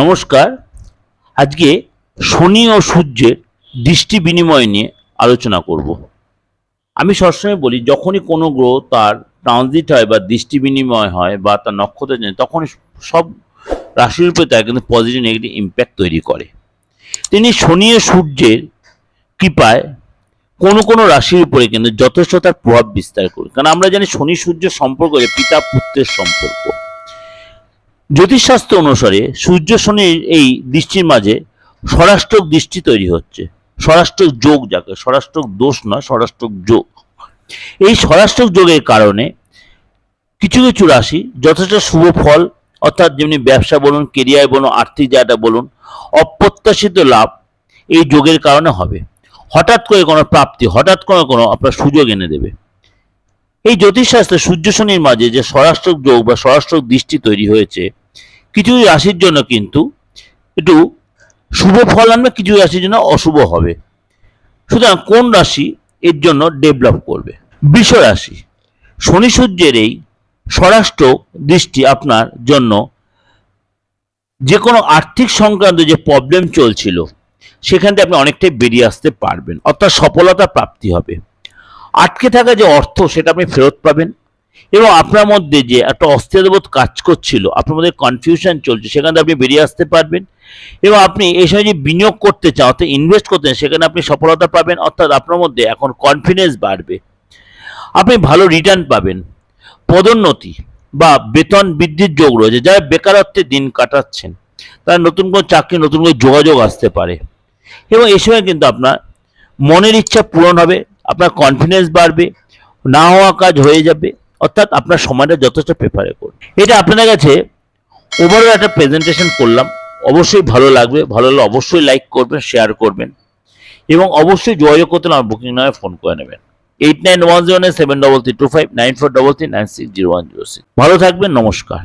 নমস্কার। আজকে শনি ও সূর্যের দৃষ্টি বিনিময় নিয়ে আলোচনা করব। আমি সবসময় বলি, যখনই কোনো গ্রহ তার ট্রানজিট হয় বা দৃষ্টি বিনিময় হয় বা তার নক্ষত্র যায় তখন সব রাশির উপরে তার কিন্তু পজিটিভ নেগেটিভ ইম্প্যাক্ট তৈরি করে। তিনি শনি ও সূর্যের কৃপায় কোনো কোনো রাশির উপরে কিন্তু যথেষ্ট তার প্রভাব বিস্তার করে কারণ আমরা জানি শনি সূর্য সম্পর্ক যে পিতা পুত্রের সম্পর্ক। জ্যোতিষশাস্ত্র অনুসারে সূর্য শনির এই দৃষ্টির মাঝে স্বরাষ্ট্রক দৃষ্টি তৈরি হচ্ছে। স্বরাষ্ট্রক যোগ যাকে, স্বরাষ্ট্রক দোষ নয়, স্বরাষ্ট্রক যোগ। এই স্বরাষ্ট্রক যোগের কারণে কিছু কিছু রাশি যথেষ্ট শুভ ফল, অর্থাৎ যেমনি ব্যবসা বলুন, কেরিয়ার বলুন, আর্থিক জায়গাটা বলুন, অপ্রত্যাশিত লাভ এই যোগের কারণে হবে। হঠাৎ করে কোনো প্রাপ্তি, হঠাৎ করে কোনো আপনার সুযোগ এনে দেবে। এই জ্যোতিষশাস্ত্রে সূর্য শনির মাঝে যে স্বরাষ্ট্রক যোগ বা স্বরাষ্ট্রক দৃষ্টি তৈরি হয়েছে, কিছু রাশির জন্য কিন্তু একটু শুভ ফল আনবে, কিছু রাশির জন্য অশুভ হবে। সুতরাং কোন রাশি এর জন্য ডেভেলপ করবে? বৃষ রাশি। শনি সূর্যের এই স্বরাষ্ট্র দৃষ্টি আপনার জন্য যে কোনো আর্থিক সংক্রান্ত যে প্রবলেম চলছিল, সেখান থেকে আপনি অনেকটাই বেরিয়ে আসতে পারবেন। অর্থাৎ সফলতা প্রাপ্তি হবে। আটকে থাকা যে অর্থ, সেটা আপনি ফেরত পাবেন। এবং আপনার মধ্যে যে একটা অস্থিরতাবোধ কাজ করছিল, আপনার মধ্যে কনফিউশন চলছে, সেখান আপনি বেরিয়ে আসতে পারবেন। এবং আপনি এই সময় যে বিনিয়োগ করতে চান, অর্থাৎ ইনভেস্ট করতে চান, সেখানে আপনি সফলতা পাবেন, অর্থাৎ আপনার মধ্যে এখন কনফিডেন্স বাড়বে। আপনি ভালো রিটার্ন পাবেন। পদোন্নতি বা বেতন বৃদ্ধির যোগ রয়েছে, যারা বেকারত্বে দিন কাটাচ্ছেন, তারা নতুন কোনো চাকরি, নতুন করে যোগাযোগ আসতে পারে। এবং এই সময় কিন্তু আপনার মনের ইচ্ছা পূরণ হবে আপনার কনফিডেন্স বাড়বে, না হওয়া কাজ হয়ে যাবে, অর্থাৎ আপনার সময়টা যথেষ্ট প্রেফারে করুন এটা আপনাদের কাছে ওভারঅল একটা প্রেজেন্টেশন করলাম। অবশ্যই ভালো লাগবে, ভালো লাগলে অবশ্যই লাইক করবেন শেয়ার করবেন। এবং অবশ্যই যোগাযোগ করতে হলে আমার বুকিং নামে ফোন করে নেবেন। Eight nine one zero nine seven double three two five nine four double three nine six zero one zero six ভালো থাকবেন, নমস্কার।